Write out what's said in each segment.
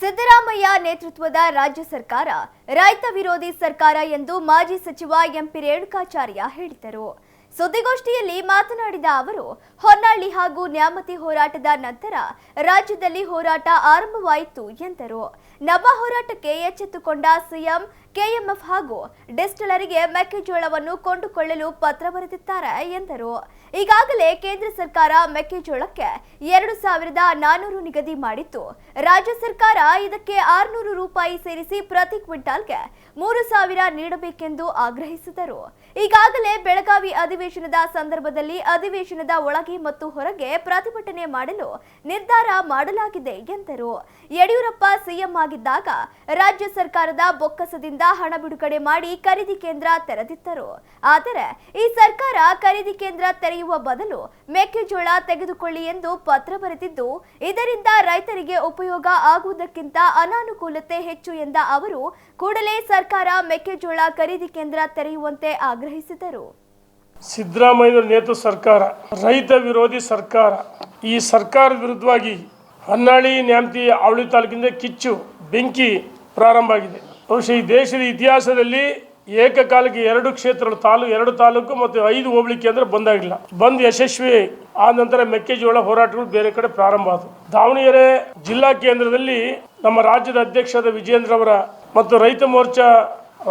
ಸಿದ್ದರಾಮಯ್ಯ ನೇತೃತ್ವದ ರಾಜ್ಯ ಸರ್ಕಾರ ರೈತ ವಿರೋಧಿ ಸರ್ಕಾರ ಎಂದು ಮಾಜಿ ಸಚಿವ ಎಂಪಿ ರೇಣುಕಾಚಾರ್ಯ ಹೇಳಿದರು. ಸುದ್ದಿಗೋಷ್ಠಿಯಲ್ಲಿ ಮಾತನಾಡಿದ ಅವರು, ಹೊನ್ನಾಳಿ ಹಾಗೂ ನ್ಯಾಮತಿ ಹೋರಾಟದ ನಂತರ ರಾಜ್ಯದಲ್ಲಿ ಹೋರಾಟ ಆರಂಭವಾಯಿತು ಎಂದರು. ನಮ್ಮ ಹೋರಾಟಕ್ಕೆ ಎಚ್ಚೆತ್ತುಕೊಂಡ ಸಿಎಂ, ಕೆಎಂಎಫ್ ಹಾಗೂ ಡಿಸ್ಟಿಲರಿಗೆ ಮೆಕ್ಕೆಜೋಳವನ್ನು ಕೊಂಡುಕೊಳ್ಳಲು ಪತ್ರ ಬರೆದಿದ್ದಾರೆ ಎಂದರು. ಈಗಾಗಲೇ ಕೇಂದ್ರ ಸರ್ಕಾರ ಮೆಕ್ಕೆಜೋಳಕ್ಕೆ ಎರಡು ಸಾವಿರದ ನಾನೂರು ನಿಗದಿ ಮಾಡಿತ್ತು. ರಾಜ್ಯ ಸರ್ಕಾರ ಇದಕ್ಕೆ ಆರುನೂರು ರೂಪಾಯಿ ಸೇರಿಸಿ ಪ್ರತಿ ಕ್ವಿಂಟಾಲ್ಗೆ ಮೂರು ಸಾವಿರ ನೀಡಬೇಕೆಂದು ಆಗ್ರಹಿಸಿದರು. ಈಗಾಗಲೇ ಬೆಳಗಾವಿ ಅಧಿವೇಶನದ ಸಂದರ್ಭದಲ್ಲಿ ಅಧಿವೇಶನದ ಒಳಗೆ ಮತ್ತು ಹೊರಗೆ ಪ್ರತಿಭಟನೆ ಮಾಡಲು ನಿರ್ಧಾರ ಮಾಡಲಾಗಿದೆ ಎಂದರು. ಯಡಿಯೂರಪ್ಪ ಸಿಎಂ ಆಗಿದ್ದಾಗ ರಾಜ್ಯ ಸರ್ಕಾರದ ಬೊಕ್ಕಸದಿಂದ ಹಣ ಬಿಡುಗಡೆ ಮಾಡಿ ಖರೀದಿ ಕೇಂದ್ರ ತೆರೆದಿದ್ದರು. ಆದರೆ ಈ ಸರ್ಕಾರ ಖರೀದಿ ಕೇಂದ್ರ ತೆರೆಯುವ ಬದಲು ಮೆಕ್ಕೆಜೋಳ ತೆಗೆದುಕೊಳ್ಳಿ ಎಂದು ಪತ್ರ ಬರೆದಿದ್ದು, ಇದರಿಂದ ರೈತರಿಗೆ ಉಪಯೋಗ ಆಗುವುದಕ್ಕಿಂತ ಅನಾನುಕೂಲತೆ ಹೆಚ್ಚು ಎಂದ ಅವರು, ಕೂಡಲೇ ಸರ್ಕಾರ ಮೆಕ್ಕೆಜೋಳ ಖರೀದಿ ಕೇಂದ್ರ ತೆರೆಯುವಂತೆ ಆಗ್ರಹಿಸಿದರು. ಸಿದ್ದರಾಮಯ್ಯ ನೇತೃತ್ವ ಸರ್ಕಾರ, ರೈತ ವಿರೋಧಿ ಸರ್ಕಾರ, ಈ ಸರ್ಕಾರದ ವಿರುದ್ಧವಾಗಿ ಹೊನ್ನಾಳಿ, ನ್ಯಾಮತಿ ಅವಳಿ ತಾಲೂಕಿಂದ ಕಿಚ್ಚು, ಬೆಂಕಿ ಪ್ರಾರಂಭ ಆಗಿದೆ. ಬಹುಶಃ ಈ ದೇಶದ ಇತಿಹಾಸದಲ್ಲಿ ಏಕಕಾಲಕ್ಕೆ ಎರಡು ಕ್ಷೇತ್ರಗಳು ತಾಲೂಕು ಎರಡು ತಾಲೂಕು ಮತ್ತು ಐದು ಹೋಬಳಿ ಕೇಂದ್ರ ಬಂದಾಗಿಲ್ಲ. ಬಂದ್ ಯಶಸ್ವಿ ಆ ನಂತರ ಮೆಕ್ಕೆಜೋಳ ಹೋರಾಟಗಳು ಬೇರೆ ಕಡೆ ಪ್ರಾರಂಭ ಆದವು. ದಾವಣಗೆರೆ ಜಿಲ್ಲಾ ಕೇಂದ್ರದಲ್ಲಿ ನಮ್ಮ ರಾಜ್ಯದ ಅಧ್ಯಕ್ಷರಾದ ವಿಜೇಂದ್ರ ಅವರ ಮತ್ತು ರೈತ ಮೋರ್ಚಾ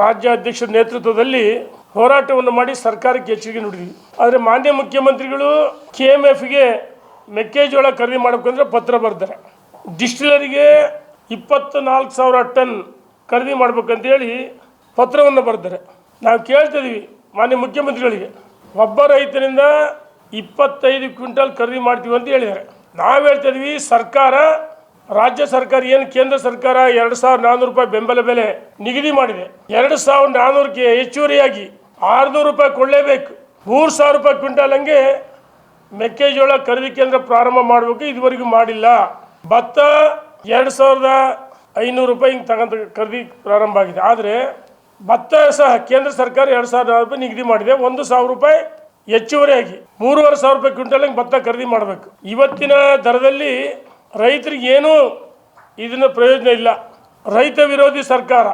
ರಾಜ್ಯಾಧ್ಯಕ್ಷರ ನೇತೃತ್ವದಲ್ಲಿ ಹೋರಾಟವನ್ನು ಮಾಡಿ ಸರ್ಕಾರಕ್ಕೆ ಎಚ್ಚರಿಕೆ ನೀಡಿದ್ವಿ. ಆದರೆ ಮಾನ್ಯ ಮುಖ್ಯಮಂತ್ರಿಗಳು ಕೆ ಎಂ ಎಫ್ಗೆ ಮೆಕ್ಕೆಜೋಳ ಖರೀದಿ ಮಾಡಬೇಕಂದ್ರೆ ಪತ್ರ ಬರ್ತಾರೆ. ಡಿಸ್ಟಿಲರಿಗೆ ಇಪ್ಪತ್ತು ನಾಲ್ಕು ಸಾವಿರ ಟನ್ ಖರೀದಿ ಮಾಡ್ಬೇಕಂತೇಳಿ ಪತ್ರವನ್ನು ಬರ್ತಾರೆ. ನಾವು ಕೇಳ್ತಿದ್ದೀವಿ ಮಾನ್ಯ ಮುಖ್ಯಮಂತ್ರಿಗಳಿಗೆ. ಒಬ್ಬ ರೈತನಿಂದ ಇಪ್ಪತ್ತೈದು ಕ್ವಿಂಟಲ್ ಖರೀದಿ ಮಾಡ್ತೀವಿ ಅಂತ ಹೇಳಿದ್ದಾರೆ. ನಾವು ಹೇಳ್ತಿದ್ವಿ ಸರ್ಕಾರ ರಾಜ್ಯ ಸರ್ಕಾರ ಏನು ಕೇಂದ್ರ ಸರ್ಕಾರ ಎರಡು ಸಾವಿರದ ನಾನ್ನೂರು ರೂಪಾಯಿ ಬೆಂಬಲ ಬೆಲೆ ನಿಗದಿ ಮಾಡಿದೆ. ಎರಡು ಸಾವಿರದ ನಾನ್ನೂರಕ್ಕೆ ಹೆಚ್ಚುವರಿಯಾಗಿ ಆರುನೂರು ರೂಪಾಯಿ ಕೊಡಲೇಬೇಕು. ಮೂರು ಸಾವಿರ ರೂಪಾಯಿ ಕ್ವಿಂಟಲ್ ಹಂಗೆ ಮೆಕ್ಕೆಜೋಳ ಖರೀದಿ ಕೇಂದ್ರ ಪ್ರಾರಂಭ ಮಾಡಬೇಕು, ಇದುವರೆಗೂ ಮಾಡಿಲ್ಲ. ಭತ್ತ ಎರಡು ಸಾವಿರದ ಐನೂರು ರೂಪಾಯಿ ಹಿಂಗೆ ತಗೊಂತ ಖರೀದಿ ಪ್ರಾರಂಭ ಆಗಿದೆ. ಆದರೆ ಭತ್ತ ಸಹ ಕೇಂದ್ರ ಸರ್ಕಾರ ಎರಡು ಸಾವಿರದ ನಾನ್ನೂರು ರೂಪಾಯಿ ನಿಗದಿ ಮಾಡಿದೆ. ಒಂದು ಸಾವಿರ ರೂಪಾಯಿ ಹೆಚ್ಚುವರಿಯಾಗಿ ಮೂರುವರೆ ಸಾವಿರ ರೂಪಾಯಿ ಕ್ವಿಂಟಲ್ ಹಿಂಗೆ ಭತ್ತ ಖರೀದಿ ಮಾಡಬೇಕು. ಇವತ್ತಿನ ದರದಲ್ಲಿ ರೈತರಿಗೆ ಏನೂ ಇದನ್ನ ಪ್ರಯೋಜನ ಇಲ್ಲ. ರೈತ ವಿರೋಧಿ ಸರ್ಕಾರ,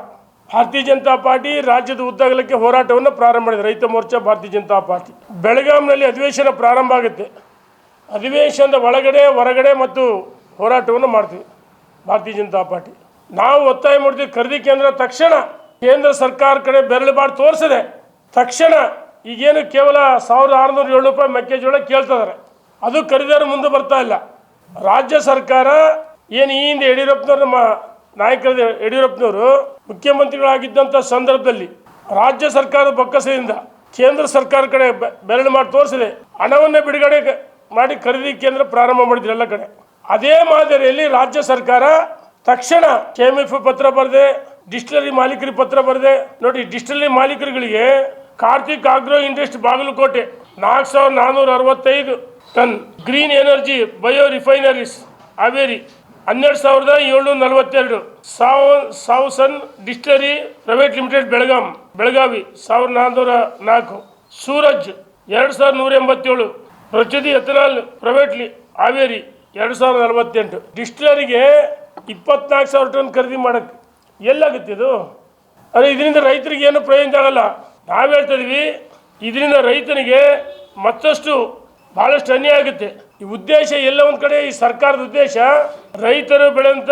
ಭಾರತೀಯ ಜನತಾ ಪಾರ್ಟಿ ರಾಜ್ಯದ ಉದ್ದಗಲಕ್ಕೆ ಹೋರಾಟವನ್ನು ಪ್ರಾರಂಭ ಮಾಡಿದೆ. ರೈತ ಮೋರ್ಚಾ, ಭಾರತೀಯ ಜನತಾ ಪಾರ್ಟಿ. ಬೆಳಗಾಂನಲ್ಲಿ ಅಧಿವೇಶನ ಪ್ರಾರಂಭ ಆಗುತ್ತೆ. ಅಧಿವೇಶನದ ಒಳಗಡೆ, ಹೊರಗಡೆ ಮತ್ತು ಹೋರಾಟವನ್ನು ಮಾಡ್ತೀವಿ ಭಾರತೀಯ ಜನತಾ ಪಾರ್ಟಿ. ನಾವು ಒತ್ತಾಯ ಮಾಡ್ತೀವಿ, ಖರೀದಿ ಕೇಂದ್ರ ತಕ್ಷಣ ಕೇಂದ್ರ ಸರ್ಕಾರ ಕಡೆ ಬೆರಳು ತೋರಿಸಿದೆ. ತಕ್ಷಣ ಈಗೇನು ಕೇವಲ ಸಾವಿರದ ಆರುನೂರ ಏಳು ರೂಪಾಯಿ ಮೆಕ್ಕೆಜೋಳ ಕೇಳ್ತಿದ್ದಾರೆ ಅದು ಖರೀದಾರ ಮುಂದೆ ಬರ್ತಾ ಇಲ್ಲ. ರಾಜ್ಯ ಸರ್ಕಾರ ಏನು ಈ ಹಿಂದೆ ಯಡಿಯೂರಪ್ಪನವ್ರ ನಮ್ಮ ನಾಯಕರಾದ ಯಡಿಯೂರಪ್ಪನವರು ಮುಖ್ಯಮಂತ್ರಿಗಳಾಗಿದ್ದಂಥ ಸಂದರ್ಭದಲ್ಲಿ ರಾಜ್ಯ ಸರ್ಕಾರದ ಬೊಕ್ಕಸದಿಂದ ಕೇಂದ್ರ ಸರ್ಕಾರ ಕಡೆ ಬೆರಳು ಮಾಡಿ ತೋರಿಸಿದೆ ಹಣವನ್ನು ಬಿಡುಗಡೆ ಮಾಡಿ ಖರೀದಿ ಕೇಂದ್ರ ಪ್ರಾರಂಭ ಮಾಡಿದ್ರು ಎಲ್ಲ ಕಡೆ. ಅದೇ ಮಾದರಿಯಲ್ಲಿ ರಾಜ್ಯ ಸರ್ಕಾರ ತಕ್ಷಣ ಕೆ ಎಂ ಎಫ್ ಪತ್ರ ಬರೆದೆ, ಡಿಸ್ಟಿಲರಿ ಮಾಲೀಕರಿಗೆ ಪತ್ರ ಬರೆದೆ. ನೋಡಿ, ಡಿಸ್ಟಿಲರಿ ಮಾಲೀಕರುಗಳಿಗೆ ಕಾರ್ತಿಕ್ ಆಗ್ರೋ ಇಂಡಸ್ಟ್ರಿ ಬಾಗಲಕೋಟೆ ನಾಲ್ಕು ಸಾವಿರದ ನಾನ್ನೂರ ಅರವತ್ತೈದು ton green energy bio refineries Haveri ಹನ್ನೆರಡು ಸಾವಿರದ ಏಳ್ನೂರ ನಲವತ್ತೆರಡು. ಸಾವ್, ಸಾವ್ಸನ್ distillery private limited Belgaum, Belagavi ಸಾವಿರದ ನಾನ್ನೂರ ನಾಲ್ಕು. ಸೂರಜ್ ಎರಡು ಸಾವಿರದ ನೂರ ಎಂಬತ್ತೇಳು. ಪ್ರಚುದಿ ಎಥನಾಲ್ ಪ್ರೈವೇಟ್ಲಿ ಹಾವೇರಿ ಎರಡು ಸಾವಿರದ ನಲವತ್ತೆಂಟು. ಡಿಸ್ಟಿಲರಿಗೆ ಇಪ್ಪತ್ನಾಲ್ಕು ಸಾವಿರ ಟನ್ ಖರೀದಿ ಮಾಡೋಕ್ಕೆ ಎಲ್ಲಾಗುತ್ತೆ ಇದು? ಅದೇ ಇದರಿಂದ ರೈತರಿಗೆ ಏನು ಪ್ರಯೋಜನ ಆಗಲ್ಲ? ನಾವು ಹೇಳ್ತಾ ಇದರಿಂದ ರೈತನಿಗೆ ಮತ್ತಷ್ಟು ಬಹಳಷ್ಟು ಅನ್ಯಾಯ ಆಗುತ್ತೆ. ಈ ಉದ್ದೇಶ ಎಲ್ಲ ಒಂದು ಕಡೆ, ಈ ಸರ್ಕಾರದ ಉದ್ದೇಶ ರೈತರು ಬೆಳೆದಂತ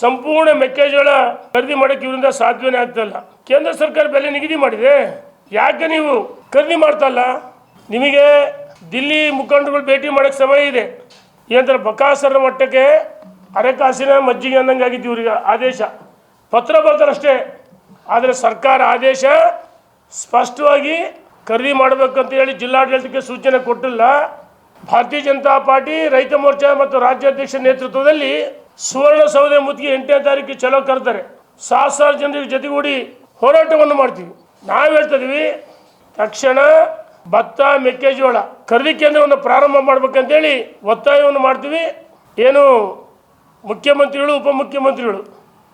ಸಂಪೂರ್ಣ ಮೆಕ್ಕೆಜೋಳ ಖರೀದಿ ಮಾಡಕ್ಕೆ ಇವರಿಂದ ಸಾಧ್ಯವೇ ಆಗ್ತಲ್ಲ. ಕೇಂದ್ರ ಸರ್ಕಾರ ಬೆಲೆ ನಿಗದಿ ಮಾಡಿದೆ. ಯಾಕೆ ನೀವು ಖರೀದಿ ಮಾಡ್ತಲ್ಲ ನಿಮಗೆ ದಿಲ್ಲಿ ಮುಖಂಡರುಗಳು ಭೇಟಿ ಮಾಡೋಕೆ ಸಮಯ ಇದೆ. ಏನಂತಾರೆ ಬಕಾಸರ ಮಟ್ಟಕ್ಕೆ ಅರೆಕಾಸಿನ ಮಜ್ಜಿಗೆ ಅನ್ನಂಗೆ ಆಗಿದ್ದು ಇವ್ರಿಗೆ ಆದೇಶ. ಪತ್ರ ಬರ್ತಾರಷ್ಟೇ ಆದರೆ ಸರ್ಕಾರ ಆದೇಶ ಸ್ಪಷ್ಟವಾಗಿ ಖರೀದಿ ಮಾಡಬೇಕಂತ ಹೇಳಿ ಜಿಲ್ಲಾಡಳಿತಕ್ಕೆ ಸೂಚನೆ ಕೊಟ್ಟಿಲ್ಲ. ಭಾರತೀಯ ಜನತಾ ಪಾರ್ಟಿ, ರೈತ ಮೋರ್ಚಾ ಮತ್ತು ರಾಜ್ಯಾಧ್ಯಕ್ಷ ನೇತೃತ್ವದಲ್ಲಿ ಸುವರ್ಣಸೌಧ ಮುತ್ತಿಗೆ ಎಂಟನೇ ತಾರೀಕು ಚಲೋ ಕರೆತಾರೆ. ಸಾವಿರ ಜನರಿಗೆ ಜೊತೆಗೂಡಿ ಹೋರಾಟವನ್ನು ಮಾಡ್ತೀವಿ. ನಾವು ಹೇಳ್ತಾ ಇದೀವಿ, ತಕ್ಷಣ ಭತ್ತ, ಮೆಕ್ಕೆಜೋಳ ಖರೀದಿ ಕೇಂದ್ರವನ್ನು ಪ್ರಾರಂಭ ಮಾಡ್ಬೇಕಂತೇಳಿ ಒತ್ತಾಯವನ್ನು ಮಾಡ್ತೀವಿ. ಏನು ಮುಖ್ಯಮಂತ್ರಿಗಳು, ಉಪಮುಖ್ಯಮಂತ್ರಿಗಳು